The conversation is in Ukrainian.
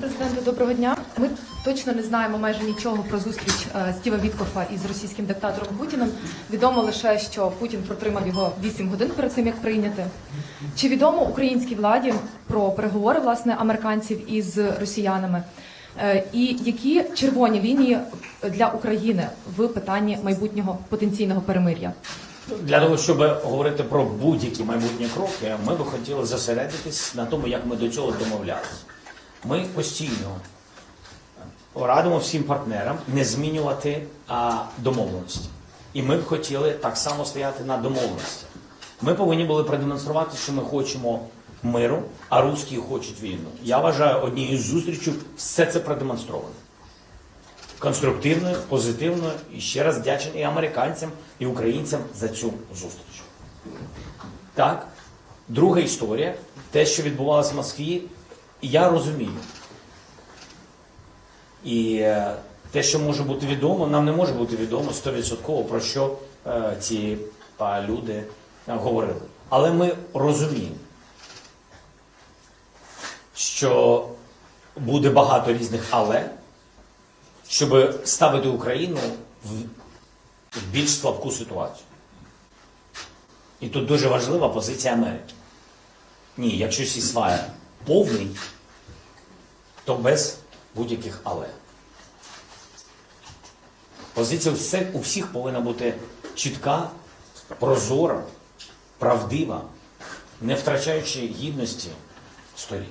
президенте, доброго дня. Ми точно не знаємо майже нічого про зустріч е, Стіва Віткофа із російським диктатором Путіним. Відомо лише, що Путін протримав його 8 годин перед тим, як прийняти. Чи відомо українській владі про переговори власне американців із росіянами? Е, І які червоні лінії для України в питанні майбутнього потенційного перемир'я? Для того, щоб говорити про будь-які майбутні кроки, ми би хотіли зосередитись на тому, як ми до цього домовлялися. Ми постійно радимо всім партнерам не змінювати а, домовленості. І ми б хотіли так само стояти на домовленості. Ми повинні були продемонструвати, що ми хочемо миру, а русські хочуть війну. Я вважаю, однією з зустрічей все це продемонстровано конструктивною, позитивною і ще раз вдячний і американцям, і українцям за цю зустріч. Так, друга історія, те, що відбувалося в Москві, я розумію. І е, те, що може бути відомо, нам не може бути відомо 100% про що е, ці люди е, говорили. Але ми розуміємо, що буде багато різних але щоб ставити Україну в, більш слабку ситуацію. І тут дуже важлива позиція Америки. Ні, якщо сісвая повний, то без будь-яких але. Позиція всіх, у всіх повинна бути чітка, прозора, правдива, не втрачаючи гідності сторін.